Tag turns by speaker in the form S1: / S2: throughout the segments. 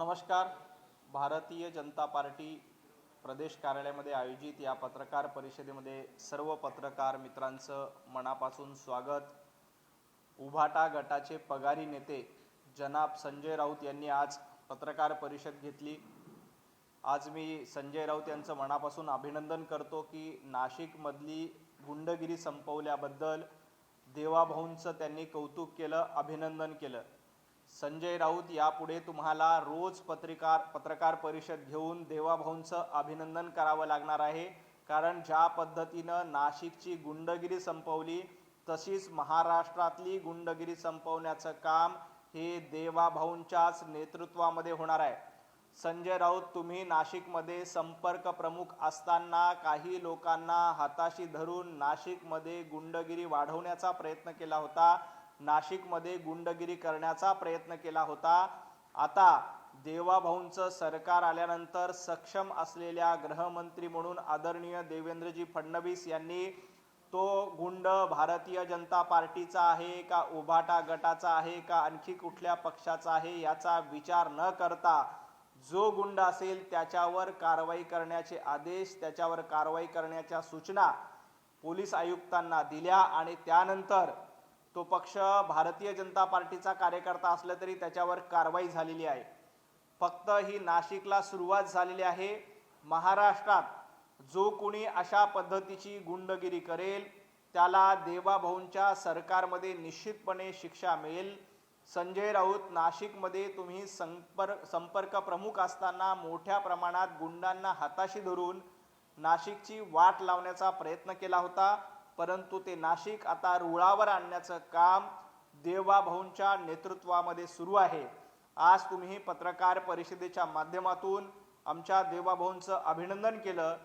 S1: नमस्कार. भारतीय जनता पार्टी प्रदेश कार्यालयामध्ये आयोजित या पत्रकार परिषदेमध्ये सर्व पत्रकार मित्रांचं मनापासून स्वागत. उभाटा गटाचे पगारी नेते जनाब संजय राऊत यांनी आज पत्रकार परिषद घेतली. आज मी संजय राऊत यांचं मनापासून अभिनंदन करतो की नाशिकमधली गुंडगिरी संपवल्याबद्दल देवाभाऊंचं त्यांनी कौतुक केलं अभिनंदन केलं. संजय राऊत यापुढे तुम्हाला रोज पत्रकार पत्रकार परिषद घेऊन देवाभाऊंचं अभिनंदन करावं लागणार आहे. कारण ज्या पद्धतीनं नाशिकची गुंडगिरी संपवली तशीच महाराष्ट्रातली गुंडगिरी संपवण्याचं काम हे देवाभाऊंच्याच नेतृत्वामध्ये होणार आहे. संजय राऊत तुम्ही नाशिकमध्ये संपर्क प्रमुख असताना काही लोकांना हाताशी धरून नाशिकमध्ये गुंडगिरी वाढवण्याचा प्रयत्न केला होता. नाशिकमध्ये गुंडगिरी करण्याचा प्रयत्न केला होता. आता देवाभाऊंचं सरकार आल्यानंतर सक्षम असलेल्या गृहमंत्री म्हणून आदरणीय देवेंद्रजी फडणवीस यांनी तो गुंड भारतीय जनता पार्टीचा आहे का उभाटा गटाचा आहे का आणखी कुठल्या पक्षाचा आहे याचा विचार न करता जो गुंड असेल त्याच्यावर कारवाई करण्याचे आदेश त्याच्यावर कारवाई करण्याच्या सूचना पोलीस आयुक्तांना दिल्या आणि त्यानंतर तो पक्ष भारतीय जनता पार्टीचा कार्यकर्ता असला तरी त्याच्यावर कारवाई झालेली आहे. फक्त ही नाशिकला सुरुवात झालेली आहे. महाराष्ट्रात जो कोणी अशा पद्धतीची गुंडगिरी करेल त्याला देवाभाऊंच्या सरकारमध्ये निश्चितपणे शिक्षा मिळेल. संजय राऊत नाशिकमध्ये तुम्ही संपर्क संपर्क प्रमुख असताना मोठ्या प्रमाणात गुंडांना हाताशी धरून नाशिकची वाट लावण्याचा प्रयत्न केला होता. परंतु ते नाशिक आता रुळावर आणण्याचं काम देवाभाऊंच्या नेतृत्वामध्ये सुरू आहे. आज तुम्ही पत्रकार परिषदेच्या माध्यमातून आमच्या देवाभाऊंचं अभिनंदन केलं.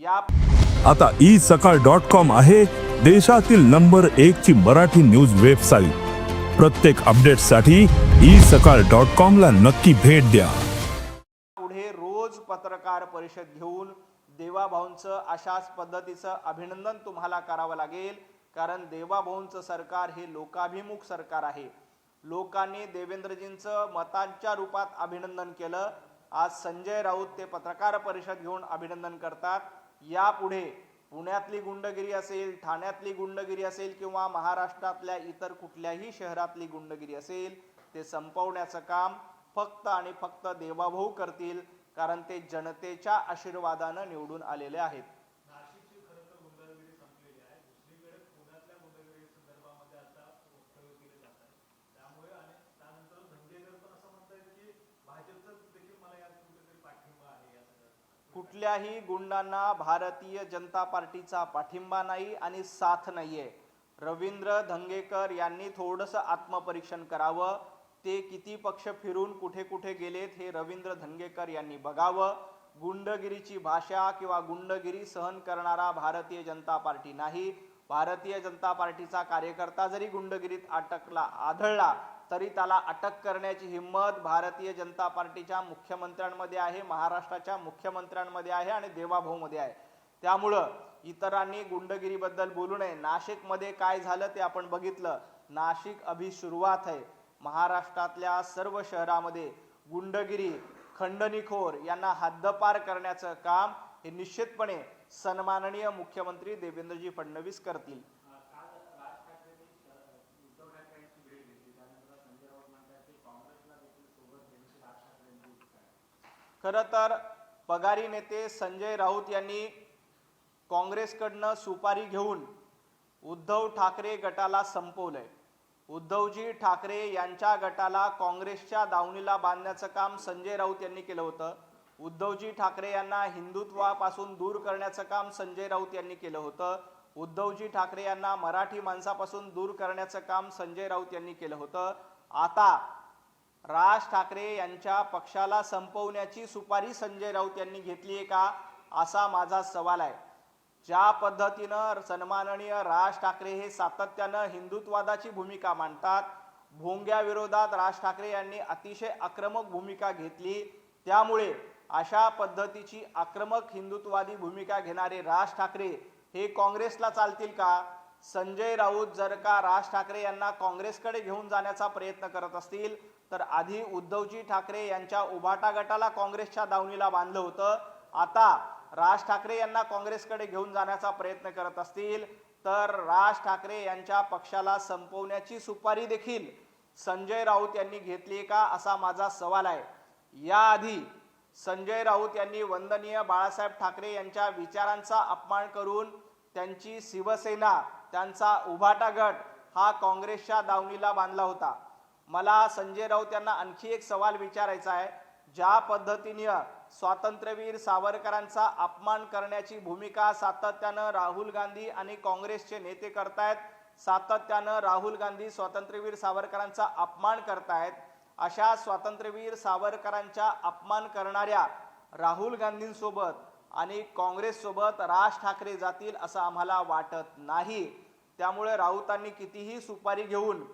S1: या
S2: आता ई सकाळ डॉट कॉम आहे देशातील नंबर एक ची मराठी न्यूज वेबसाईट. प्रत्येक अपडेटसाठी ई सकाळ डॉट कॉम ला नक्की भेट द्या.
S1: पुढे रोज पत्रकार परिषद घेऊन देवाभाऊंचं अशाच पद्धतीचं अभिनंदन तुम्हाला करावं लागेल. कारण देवाभाऊंचं सरकार हे लोकाभिमुख सरकार आहे. लोकांनी देवेंद्रजींचं मतांच्या रूपात अभिनंदन केलं. आज संजय राऊत ते पत्रकार परिषद घेऊन अभिनंदन करतात. यापुढे पुण्यातली गुंडगिरी असेल ठाण्यातली गुंडगिरी असेल किंवा महाराष्ट्रातल्या इतर कुठल्याही शहरातली गुंडगिरी असेल ते संपवण्याचं काम फक्त आणि फक्त देवाभाऊ करतील. कारण ते जनतेच्या आशीर्वादानं निवडून आलेले आहेत. कुठल्याही गुंडांना भारतीय जनता पार्टीचा पाठिंबा नाही आणि साथ नाहीये. रवींद्र धंगेकर यांनी थोडंसं आत्मपरीक्षण करावं. ते किती पक्ष फिरून कुठे कुठे गेलेत हे रवींद्र धंगेकर यांनी बघावं. गुंडगिरीची भाषा किंवा गुंडगिरी सहन करणारा भारतीय जनता पार्टी नाही. भारतीय जनता पार्टीचा कार्यकर्ता जरी गुंडगिरीत अटकला आढळला तरी त्याला अटक करण्याची हिंमत भारतीय जनता पार्टीच्या मुख्यमंत्र्यांमध्ये आहे महाराष्ट्राच्या मुख्यमंत्र्यांमध्ये आहे आणि देवाभाऊमध्ये आहे. त्यामुळं इतरांनी गुंडगिरीबद्दल बोलू नये. नाशिकमध्ये काय झालं ते आपण बघितलं. नाशिक अभि सुरुवात आहे. महाराष्ट्रातल्या सर्व शहरामध्ये गुंडगिरी खंडणीखोर यांना हद्दपार करण्याचं काम हे निश्चितपणे सन्माननीय मुख्यमंत्री देवेंद्रजी फडणवीस करतील. खरं तर पगारी नेते संजय राऊत यांनी काँग्रेसकडनं सुपारी घेऊन उद्धव ठाकरे गटाला संपवलंय. उद्धवजी ठाकरे यांच्या गटाला काँग्रेसच्या दावणीला बांधण्याचं काम संजय राऊत यांनी केलं होतं. उद्धवजी ठाकरे यांना हिंदुत्वापासून दूर करण्याचं काम संजय राऊत यांनी केलं होतं. उद्धवजी ठाकरे यांना मराठी माणसापासून दूर करण्याचं काम संजय राऊत यांनी केलं होतं. आता राज ठाकरे यांच्या पक्षाला संपवण्याची सुपारी संजय राऊत यांनी घेतली आहे का? असा माझा सवाल आहे. ज्या पद्धतीनं सन्माननीय राज ठाकरे हे सातत्यानं हिंदुत्वादाची भूमिका मांडतात भोंग्या विरोधात राज ठाकरे यांनी अतिशय आक्रमक भूमिका घेतली त्यामुळे अशा पद्धतीची आक्रमक हिंदुत्ववादी भूमिका घेणारे राज ठाकरे हे काँग्रेसला चालतील का? संजय राऊत जर का राज ठाकरे यांना काँग्रेसकडे घेऊन जाण्याचा प्रयत्न करत असतील तर आधी उद्धवजी ठाकरे यांच्या उभाटा गटाला काँग्रेसच्या दावणीला बांधलं होतं. आता राज ठाकरे यांना काँग्रेसकडे घेऊन जाण्याचा प्रयत्न करत असतील तर राज ठाकरे यांच्या पक्षाला संपवण्याची सुपारी देखील संजय राऊत यांनी घेतली का असा माझा सवाल आहे. याआधी संजय राऊत यांनी वंदनीय बाळासाहेब ठाकरे यांच्या विचारांचा अपमान करून त्यांची शिवसेना त्यांचा उभाटा गट हा काँग्रेसच्या दावणीला बांधला होता. मला संजय राऊत यांना आणखी एक सवाल विचारायचा आहे. ज्या पद्धतीने स्वातंत्र्यवीर सावरकरांचा अपमान करण्याची भूमिका सातत्यानं राहुल गांधी आणि काँग्रेसचे नेते करतायत सातत्यानं राहुल गांधी स्वातंत्र्यवीर सावरकरांचा अपमान करतायत अशा स्वातंत्र्यवीर सावरकरांच्या अपमान करणाऱ्या राहुल गांधींसोबत आणि काँग्रेससोबत राज ठाकरे जातील असं आम्हाला वाटत नाही. त्यामुळे राऊतांनी कितीही सुपारी घेऊन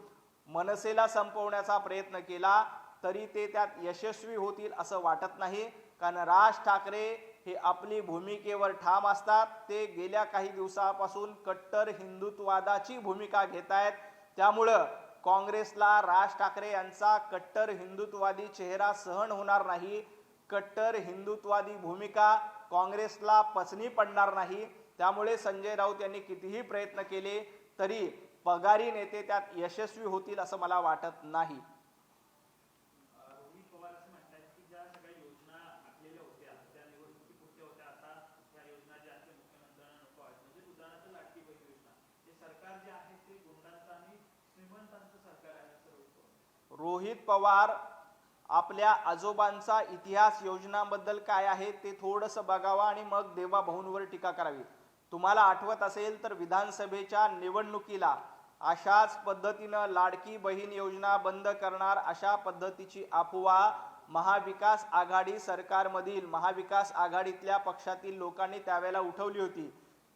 S1: मनसेला संपवण्याचा प्रयत्न केला तरी ते त्यात यशस्वी होतील असं वाटत नाही. कारण राज ठाकरे हे आपली भूमिकेवर ठाम असतात. ते गेल्या काही दिवसापासून कट्टर हिंदुत्ववादाची भूमिका घेत आहेत त्यामुळं काँग्रेसला राज ठाकरे यांचा कट्टर हिंदुत्ववादी चेहरा सहन होणार नाही. कट्टर हिंदुत्ववादी भूमिका काँग्रेसला पचनी पडणार नाही. त्यामुळे संजय राऊत यांनी कितीही प्रयत्न केले तरी पगारी नेते त्यात यशस्वी होतील असं मला वाटत नाही
S3: रोहित पवार असं म्हणतात की ज्या सगळ्या योजना आखलेल्या होत्या त्या निवडणुकीपुरत्या होत्या आता त्या योजना ज्या आहेत त्या मुख्यमंत्र्यांना नको आहेत म्हणजे उदाहरणार्थ लाडकी बहीण योजना हे सरकार जे आहे ते गुंडांचं आणि श्रीमंतांचं सरकार आहे असं रोहित पवार
S1: आपल्या आजोबांचा इतिहास योजनांबद्दल काय आहे ते थोडंसं बघावा आणि मग देवा भाऊंवर टीका करावी. तुम्हाला आठवत असेल तर विधानसभेच्या निवडणुकीला अशाच पद्धतीनं लाडकी बहीण योजना बंद करणार अशा पद्धतीची अफवा महाविकास आघाडी सरकारमधील महाविकास आघाडीतल्या पक्षातील लोकांनी त्यावेळेला उठवली होती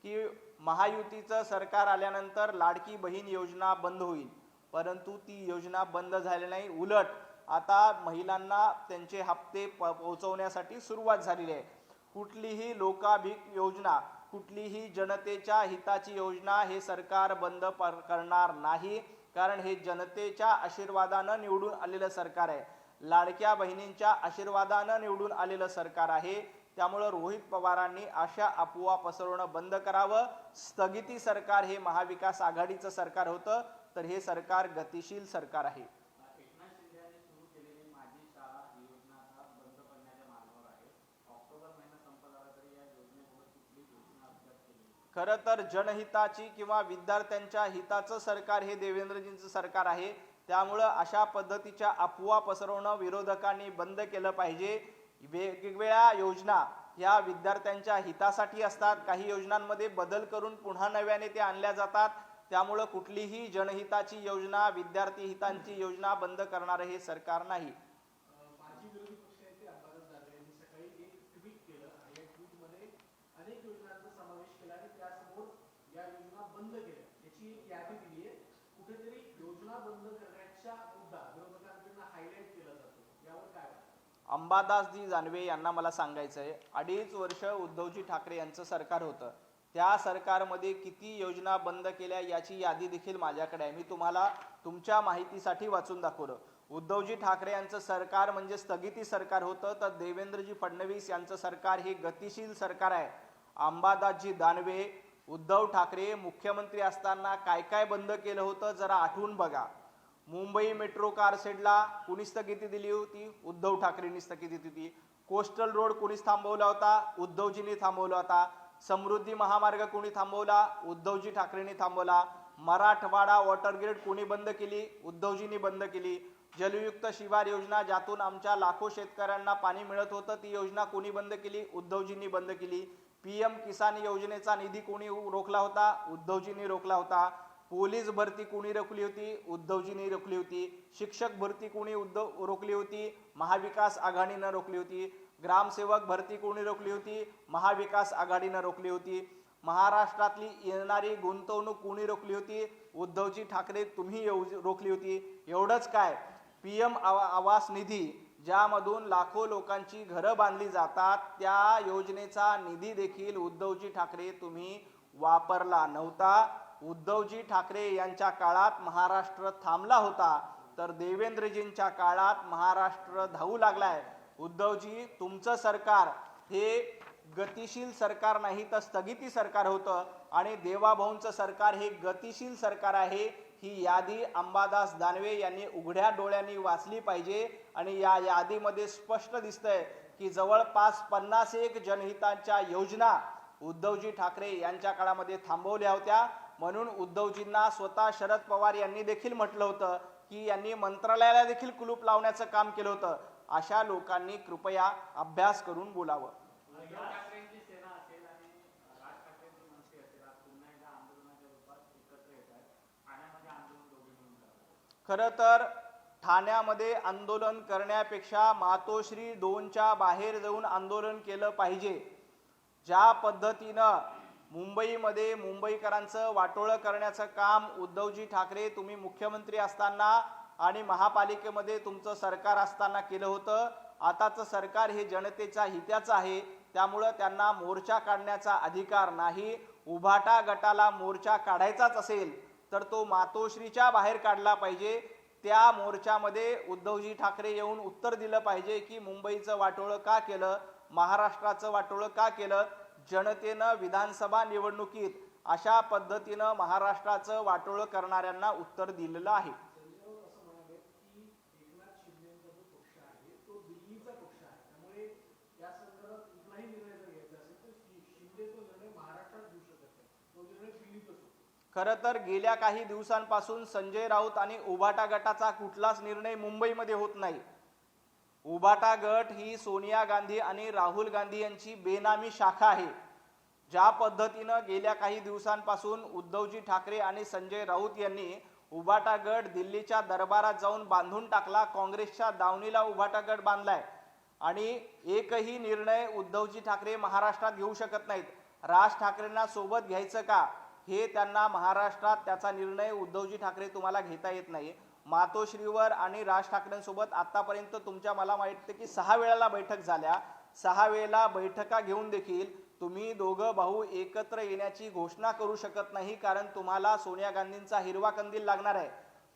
S1: की महायुतीचं सरकार आल्यानंतर लाडकी बहीण योजना बंद होईल. परंतु ती योजना बंद झाली नाही. उलट आता महिलांना त्यांचे हप्ते प पोहोचवण्यासाठी सुरुवात झालेली आहे. कुठलीही लोकाभिक योजना कुठलीही जनतेच्या हिताची योजना हे सरकार बंद पर करणार नाही. कारण हे जनतेच्या आशीर्वादानं निवडून आलेलं सरकार आहे. लाडक्या बहिणींच्या आशीर्वादानं निवडून आलेलं सरकार आहे. त्यामुळं रोहित पवारांनी अशा अफवा पसरवणं बंद करावं. स्थगिती सरकार हे महाविकास आघाडीचं सरकार होतं तर हे सरकार गतिशील सरकार आहे. खरं तर जनहिताची किंवा विद्यार्थ्यांच्या हिताचं सरकार हे देवेंद्रजींचं सरकार आहे. त्यामुळं अशा पद्धतीच्या अफवा पसरवणं विरोधकांनी बंद केलं पाहिजे. वेगवेगळ्या योजना या विद्यार्थ्यांच्या हितासाठी असतात. काही योजनांमध्ये बदल करून पुन्हा नव्याने ते आणल्या जातात. त्यामुळं कुठलीही जनहिताची योजना विद्यार्थी हितांची योजना बंद करणारं हे सरकार नाही
S4: माजी विरोधी पक्षनेते अंबादास दानवे यांनी सकाळी एक ट्विट केलं आणि या ट्विटमध्ये अनेक योजनांचा समावेश केला आणि त्यासमोर या योजना बंद केल्या याची एक यादी दिली आहे कुठेतरी योजना बंद करण्याचा मुद्दा विरोधकांकडून हायलाईट केला जातो यावर काय वाटतं?
S1: अंबादासजी जानवे यांना मला सांगायचं आहे अडीच वर्ष उद्धवजी ठाकरे यांचं सरकार होतं. त्या सरकारमध्ये किती योजना बंद केल्या याची यादी देखील माझ्याकडे आहे. मी तुम्हाला तुमच्या माहितीसाठी वाचून दाखवलं. उद्धवजी ठाकरे यांचं सरकार म्हणजे स्थगिती सरकार होतं तर देवेंद्रजी फडणवीस यांचं सरकार हे गतिशील सरकार आहे. अंबादासजी दानवे उद्धव ठाकरे मुख्यमंत्री असताना काय काय बंद केलं होतं जरा आठवून बघा. मुंबई मेट्रो कार शेडला कुणी स्थगिती दिली होती? उद्धव ठाकरेंनी स्थगिती दिली होती. कोस्टल रोड कुणीच थांबवला होता? उद्धवजींनी थांबवला होता. समृद्धी महामार्ग कुणी थांबवला? उद्धवजी ठाकरेंनी थांबवला. मराठवाडा वॉटर ग्रेड कुणी बंद केली? उद्धवजींनी बंद केली. जलयुक्त शिवार योजना ज्यातून आमच्या लाखो शेतकऱ्यांना पाणी मिळत होतं ती योजना कोणी बंद केली? उद्धवजींनी बंद केली. पीएम किसान योजनेचा निधी कोणी रोखला होता? उद्धवजींनी रोखला होता. पोलीस भरती कोणी रोखली होती? उद्धवजींनी रोखली होती. शिक्षक भरती कोणी उद्धव रोखली होती? महाविकास आघाडीनं रोखली होती. ग्रामसेवक भरती कोणी रोखली होती? महाविकास आघाडीनं रोखली होती. महाराष्ट्रातली येणारी गुंतवणूक कोणी रोखली होती? उद्धवजी ठाकरे तुम्ही योज- रोखली होती. एवढंच काय? पी एम आवास निधी ज्यामधून लाखो लोकांची घरं बांधली जातात त्या योजनेचा निधी देखील उद्धवजी ठाकरे तुम्ही वापरला नव्हता. उद्धवजी ठाकरे यांच्या काळात महाराष्ट्र थांबला होता तर देवेंद्रजींच्या काळात महाराष्ट्र धावू लागलाय. उद्धवजी तुमचं सरकार हे गतिशील सरकार नाही तर स्थगिती सरकार होतं आणि देवाभाऊंचं सरकार हे गतिशील सरकार आहे ही यादी अंबादास दानवे यांनी उघड्या डोळ्यांनी वाचली पाहिजे आणि या यादीमध्ये स्पष्ट दिसतंय की जवळपास पन्नास एक जनहितांच्या योजना उद्धवजी ठाकरे यांच्या काळामध्ये थांबवल्या होत्या. म्हणून उद्धवजींना स्वतः शरद पवार यांनी देखील म्हटलं होतं की यांनी मंत्रालयाला देखील कुलूप लावण्याचं काम केलं होतं. अशा लोकांनी कृपया अभ्यास करून बोलावं. खरं तर ठाण्यामध्ये आंदोलन करण्यापेक्षा मातोश्री दोनच्या बाहेर जाऊन आंदोलन केलं पाहिजे. ज्या पद्धतीनं मुंबईमध्ये मुंबईकरांचं वाटोळं करण्याचं काम उद्धवजी ठाकरे तुम्ही मुख्यमंत्री असताना आणि महापालिकेमध्ये तुमचं सरकार असताना केलं होतं. आताचं सरकार हे जनतेच्या हिताचं आहे. त्यामुळं त्यांना मोर्चा काढण्याचा अधिकार नाही. उभाटा गटाला मोर्चा काढायचाच असेल तर तो मातोश्रीच्या बाहेर काढला पाहिजे. त्या मोर्चामध्ये उद्धवजी ठाकरे येऊन उत्तर दिलं पाहिजे की मुंबईचं वाटोळं का केलं? महाराष्ट्राचं वाटोळं का केलं? जनतेनं विधानसभा निवडणुकीत अशा पद्धतीनं महाराष्ट्राचं वाटोळं करणाऱ्यांना उत्तर दिलेलं आहे. खरं तर गेल्या काही दिवसांपासून संजय राऊत आणि उभाटा गटाचा कुठलाच निर्णय मुंबईमध्ये होत नाही. उबाटा गट ही सोनिया गांधी आणि राहुल गांधी यांची बेनामी शाखा आहे ज्या पद्धतीनं गेल्या काही दिवसांपासून उद्धवजी ठाकरे आणि संजय राऊत यांनी उभाटा गट दिल्लीच्या दरबारात जाऊन बांधून टाकला काँग्रेसच्या दावणीला उभाटा गट बांधलाय. आणि एकही निर्णय उद्धवजी ठाकरे महाराष्ट्रात घेऊ शकत नाहीत. राज ठाकरेंना सोबत घ्यायचं का हे त्यांना महाराष्ट्रात त्याचा निर्णय उद्धवजी ठाकरे तुम्हाला घेता येत नाही. मातोश्रीवर आणि राज ठाकरेंसोबत आतापर्यंत तुमच्या मला माहिती की सहा वेळाला बैठक झाल्या. सहा वेळेला बैठका घेऊन देखील तुम्ही दोघं भाऊ एकत्र येण्याची घोषणा करू शकत नाही कारण तुम्हाला सोनिया गांधींचा हिरवा कंदील लागणार आहे.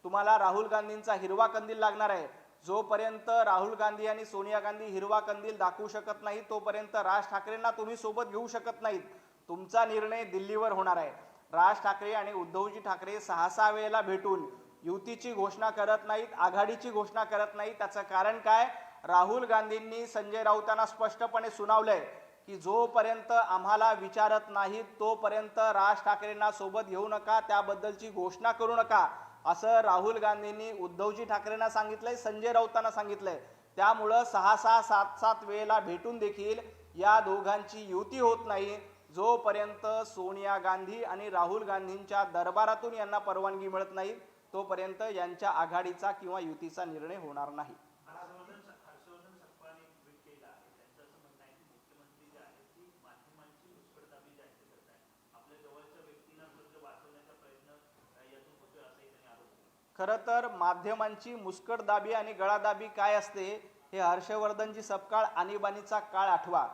S1: तुम्हाला राहुल गांधींचा हिरवा कंदील लागणार आहे. जोपर्यंत राहुल गांधी आणि सोनिया गांधी हिरवा कंदील दाखवू शकत नाही तोपर्यंत राज ठाकरेंना तुम्ही सोबत घेऊ शकत नाहीत. तुमचा निर्णय दिल्लीवर होणार आहे. राज ठाकरे आणि उद्धवजी ठाकरे सहा सहा वेळेला भेटून युतीची घोषणा करत नाहीत आघाडीची घोषणा करत नाही त्याचं कारण काय? राहुल गांधींनी संजय राऊतांना स्पष्टपणे सुनावलंय की जोपर्यंत आम्हाला विचारत नाहीत तोपर्यंत राज ठाकरेंना सोबत घेऊ नका त्याबद्दलची घोषणा करू नका असं राहुल गांधींनी उद्धवजी ठाकरेंना सांगितलंय संजय राऊतांना सांगितलंय. त्यामुळं सहा सहा सात सात वेळेला भेटून देखील या दोघांची युती होत नाही. जोपर्यंत सोनिया गांधी आणि राहुल गांधींच्या दरबारातून यांना परवानगी मिळत नाही तोपर्यंत यांच्या आघाडीचा किंवा युतीचा निर्णय होणार नाही. खरं तर माध्यमांची मुस्कटदाबी आणि गळादाबी काय असते हे हर्षवर्धनजी सपकाळ आणीबाणीचा काळ आठवा.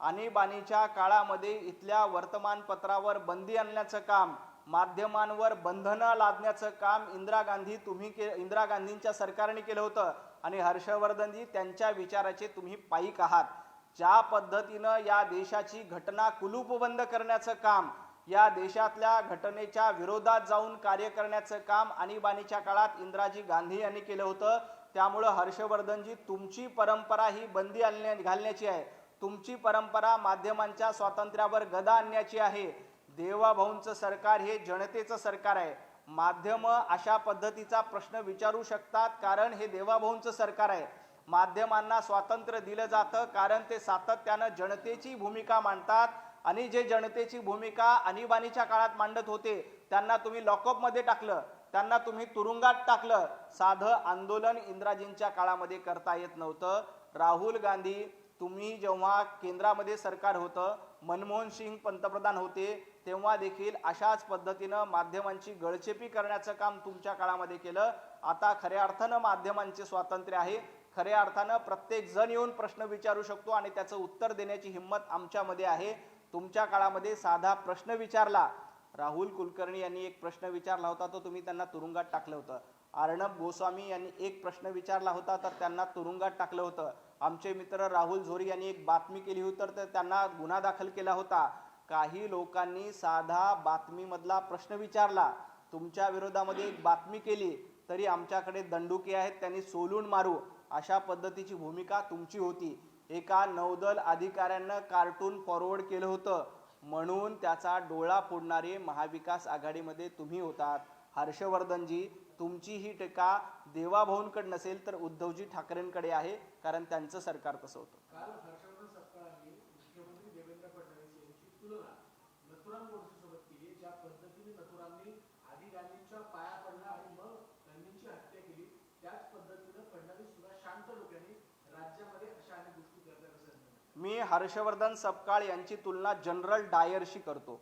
S1: आणीबाणीच्या काळामध्ये इथल्या वर्तमानपत्रावर बंदी आणण्याचं काम माध्यमांवर बंधनं लादण्याचं काम इंदिरा गांधी तुम्ही के इंदिरा गांधींच्या सरकारने केलं होतं. आणि हर्षवर्धनजी त्यांच्या विचाराचे तुम्ही पायिक आहात. ज्या पद्धतीनं या देशाची घटना कुलूपबंद करण्याचं काम या देशातल्या घटनेच्या विरोधात जाऊन कार्य करण्याचं काम आणीबाणीच्या काळात इंदिराजी गांधी यांनी केलं होतं. त्यामुळं हर्षवर्धनजी तुमची परंपरा ही बंदी आणण्या घालण्याची आहे. तुमची परंपरा माध्यमांच्या स्वातंत्र्यावर गदा आणण्याची आहे. देवाभाऊंचं सरकार हे जनतेचं सरकार आहे. माध्यम अशा पद्धतीचा प्रश्न विचारू शकतात कारण हे देवाभाऊंचं सरकार आहे. माध्यमांना स्वातंत्र्य दिलं जातं कारण ते सातत्यानं जनतेची भूमिका मांडतात आणि जे जनतेची भूमिका आणीबाणीच्या काळात मांडत होते त्यांना तुम्ही लॉकअपमध्ये टाकलं त्यांना तुम्ही तुरुंगात टाकलं. साधं आंदोलन इंदिराजींच्या काळामध्ये करता येत नव्हतं. राहुल गांधी तुम्ही जेव्हा केंद्रामध्ये सरकार होतं मनमोहन सिंग पंतप्रधान होते तेव्हा देखील अशाच पद्धतीनं माध्यमांची गळचेपी करण्याचं काम तुमच्या काळामध्ये केलं. आता खऱ्या अर्थानं माध्यमांचे स्वातंत्र्य आहे. खऱ्या अर्थानं प्रत्येक जण येऊन प्रश्न विचारू शकतो आणि त्याचं उत्तर देण्याची हिंमत आमच्यामध्ये आहे. तुमच्या काळामध्ये साधा प्रश्न विचारला. राहुल कुलकर्णी यांनी एक प्रश्न विचारला होता तो तुम्ही त्यांना तुरुंगात टाकलं होतं. अर्णब गोस्वामी यांनी एक प्रश्न विचारला होता तर त्यांना तुरुंगात टाकलं होतं. आमचे मित्र राहुल झोरी यांनी एक बातमी केली होती तर त्यांना गुन्हा दाखल केला होता. काही लोकांनी साधा बातमीमधला प्रश्न विचारला. तुमच्या विरोधामध्ये एक बातमी केली तरी आमच्याकडे दंडुके आहेत त्यांनी सोलून मारू. अशा पद्धतीची भूमिका तुमची होती. एका नौदल अधिकाऱ्यानं कार्टून फॉरवर्ड केलं होतं. म्हणून त्याचा डोळा फोडणारे महाविकास आघाडीमध्ये तुम्ही होतात. हर्षवर्धनजी तुमची ही टीका देवाभाऊंकडे नसेल तर उद्धवजी ठाकरेंकडे आहे कारण त्यांचं सरकार तसं होतं
S4: काल हर्षवर्धन सपकाळांनी मुख्यमंत्री देवेंद्र फडणवीस यांची तुलना नथुराम गोडसेसोबत केली ज्या पद्धतीने नथुरामनी आधी गांधींच्या पाया पडला आणि मग गांधींची हत्या केली. त्याच पद्धतीनं फडणवीस सुद्धा शांत डोक्याने राज्यामध्ये अशा अनेक गोष्टी करतात असं
S1: मी हर्षवर्धन सपकाळ यांची तुलना जनरल डायरशी करतो.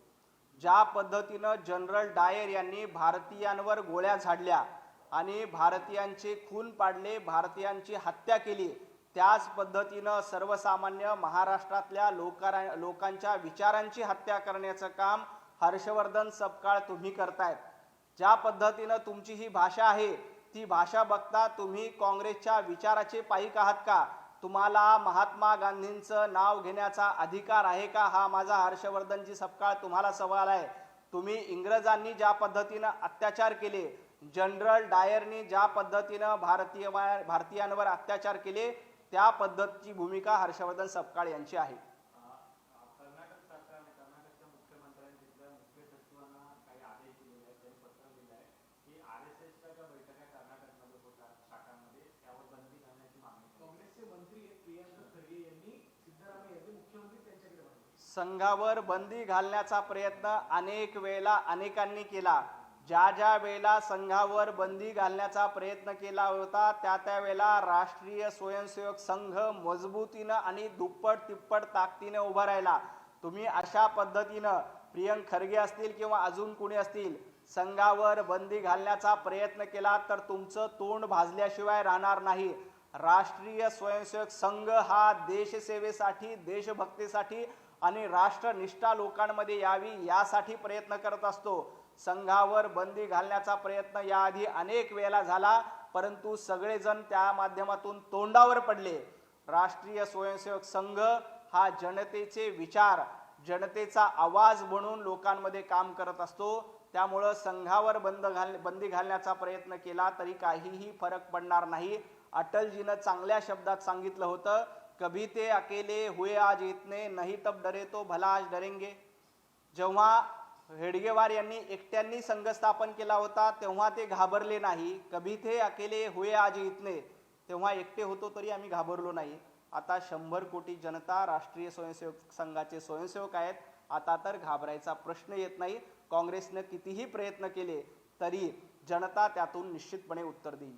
S1: ज्या पद्धतीनं जनरल डायर यांनी भारतीयांवर गोळ्या झाडल्या आणि भारतीयांचे खून पाडले भारतीयांची हत्या केली त्याच पद्धतीनं सर्वसामान्य महाराष्ट्रातल्या लोकारा लोकांच्या विचारांची हत्या करण्याचं काम हर्षवर्धन सपकाळ तुम्ही करतायत. ज्या पद्धतीनं तुमची ही भाषा आहे ती भाषा बघता तुम्ही काँग्रेसच्या विचाराचे पायिक आहात का? तुम्हाला महात्मा गांधींचं नाव घेण्याचा अधिकार आहे का? हा माझा हर्षवर्धनजी सपकाळ तुम्हाला सवाल आहे. तुम्ही इंग्रजांनी ज्या पद्धतीनं अत्याचार केले जनरल डायरनी ज्या पद्धतीनं भारतीय भारतीयांवर अत्याचार केले त्या पद्धतीची भूमिका हर्षवर्धन सपकाळ यांची आहे
S5: कर्नाटक सरकारने कर्नाटकच्या मुख्यमंत्र्यांनी तिथल्या मुख्य सचिवांना काही आदेश दिलेले आहेत त्यांनी पत्र दिलं आहे की आर एस एसच्या ज्या बैठका कर्नाटकमध्ये होतात शाखांमध्ये त्यावर बंदी घालण्याची मागणी केली.
S4: काँग्रेसचे मंत्री प्रियांका खरगे यांनी सिद्धरामय्या यांनी मुख्यमंत्री त्यांच्याकडे मागितले
S1: संघावर बंदी घालण्याचा प्रयत्न अनेक वेळेला अनेकांनी केला. ज्या ज्या वेळेला संघावर बंदी घालण्याचा प्रयत्न केला होता त्या त्या वेळेला राष्ट्रीय स्वयंसेवक संघ मजबूतीनं आणि दुप्पट तिप्पट ताकदीनं उभा राहिला. तुम्ही अशा पद्धतीनं प्रियंक खरगे असतील किंवा अजून कुणी असतील संघावर बंदी घालण्याचा प्रयत्न केला तर तुमचं तोंड भाजल्याशिवाय राहणार नाही. राष्ट्रीय स्वयंसेवक संघ हा देशसेवेसाठी देशभक्तीसाठी आणि राष्ट्रनिष्ठा लोकांमध्ये यावी यासाठी प्रयत्न करत असतो. संघावर बंदी घालण्याचा प्रयत्न याआधी अनेक वेळेला झाला परंतु सगळेजण त्या माध्यमातून तोंडावर पडले. राष्ट्रीय स्वयंसेवक संघ हा जनतेचे विचार जनतेचा आवाज म्हणून लोकांमध्ये काम करत असतो. त्यामुळं संघावर बंद घाल बंदी घालण्याचा प्रयत्न केला तरी काहीही फरक पडणार नाही. अटलजीनं चांगल्या शब्दात सांगितलं होतं कभी ते अकेले हुए आज इतने नहीं तब डरे तो भला आज डरेंगे। जेव्हा हेडगेवार यांनी एकट्यांनी संघ स्थापन केला होता तेव्हा ते घाबरले नाही. कभी ते अकेले हुए आज इतने तेव्हा एकटे होतो तरी आम्ही घाबरलो नाही. आता शंभर कोटी जनता राष्ट्रीय स्वयंसेवक संघाचे स्वयंसेवक आहेत. आता तर घाबरायचा प्रश्न येत नाही. काँग्रेसनं कितीही प्रयत्न केले तरी जनता त्यातून निश्चितपणे उत्तर देईल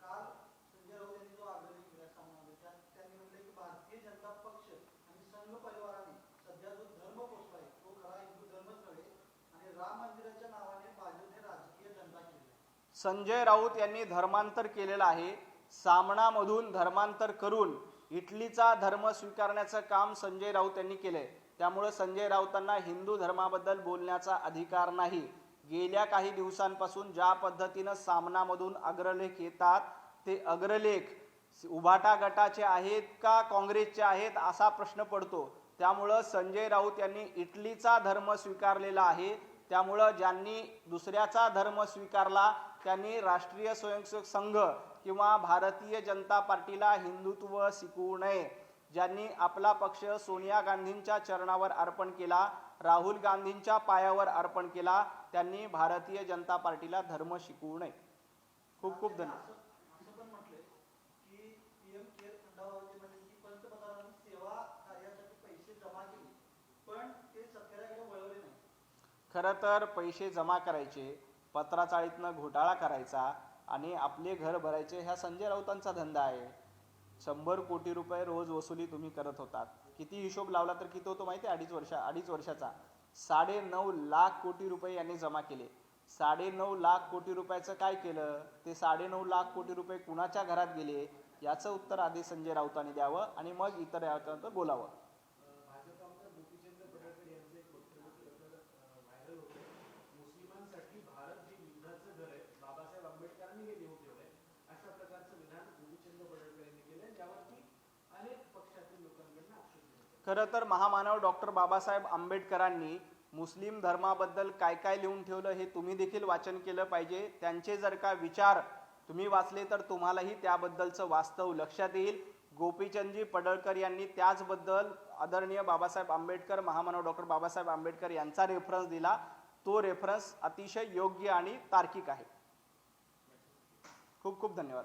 S6: काल संजय राऊत यांनी जो आग्रह केला समावेशात त्यांनी म्हटलं की भारतीय जनता पक्ष आणि संघ परिवाराने सध्या जो धर्म पोचलाय तो खरा हिंदू धर्मच नव्हे आणि राम मंदिराच्या नावाने भाजपने राजकीय जनता केली आहे.
S1: संजय राऊत यांनी धर्मांतर केलेलं आहे. सामनामधून धर्मांतर करून इटलीचा धर्म स्वीकारण्याचं काम संजय राऊत यांनी केलंय. त्यामुळं संजय राऊतांना हिंदू धर्माबद्दल बोलण्याचा अधिकार नाही. गेल्या काही दिवसांपासून ज्या पद्धतीनं सामनामधून अग्रलेख येतात ते अग्रलेख उभाटा गटाचे आहेत का काँग्रेसचे आहेत असा प्रश्न पडतो. त्यामुळं संजय राऊत यांनी इटलीचा धर्म स्वीकारलेला आहे. त्यामुळं ज्यांनी दुसऱ्याचा धर्म स्वीकारला त्यांनी राष्ट्रीय स्वयंसेवक संघ किंवा भारतीय जनता पार्टीला हिंदुत्व शिकवू नये. ज्यांनी आपला पक्ष सोनिया गांधींच्या चरणावर अर्पण केला राहुल गांधींच्या पायावर अर्पण केला त्यांनी भारतीय जनता पार्टीला धर्म शिकवू नये. खूप खूप धन्यवाद
S6: असं असं पण म्हटलंय की पीएम केअर फंडावर म्हणजे की पंतप्रधानांनी सेवा कार्यासाठी पैसे जमा केले पण ते शेतकऱ्याकडे वळवले नाही
S1: खरं तर पैसे जमा करायचे पत्राचाळीतनं घोटाळा करायचा आणि आपले घर भरायचे ह्या संजय राऊतांचा धंदा आहे. शंभर कोटी रुपये रोज वसुली तुम्ही करत होतात. किती हिशोब लावला तर किती होतो माहिती आहे? अडीच वर्षा अडीच वर्षाचा. साडे नऊ लाख कोटी रुपये यांनी जमा केले. साडे नऊ लाख कोटी रुपयाचं काय केलं? ते साडे नऊ लाख कोटी रुपये कुणाच्या घरात गेले? याचं उत्तर आधी संजय राऊतांनी द्यावं आणि मग इतर राऊतांचं बोलावं
S4: भाजप आमदार गोपीचंद पडळकर यांचं एक वक्तव्य खरं तर व्हायरल होतं मुस्लिमांसाठी भारत जे युद्धाचं घर आहे बाबासाहेब आंबेडकरांनी
S1: खरं तर महामानव डॉक्टर बाबासाहेब आंबेडकरांनी मुस्लिम धर्माबद्दल काय काय लिहून ठेवलं हे तुम्ही देखील वाचन केलं पाहिजे. त्यांचे जर का विचार तुम्ही वाचले तर तुम्हालाही त्याबद्दलचं वास्तव लक्षात येईल. गोपीचंदजी पडळकर यांनी त्याचबद्दल आदरणीय बाबासाहेब आंबेडकर महामानव डॉक्टर बाबासाहेब आंबेडकर यांचा रेफरन्स दिला. तो रेफरन्स अतिशय योग्य आणि तार्किक आहे. खूप खूप धन्यवाद.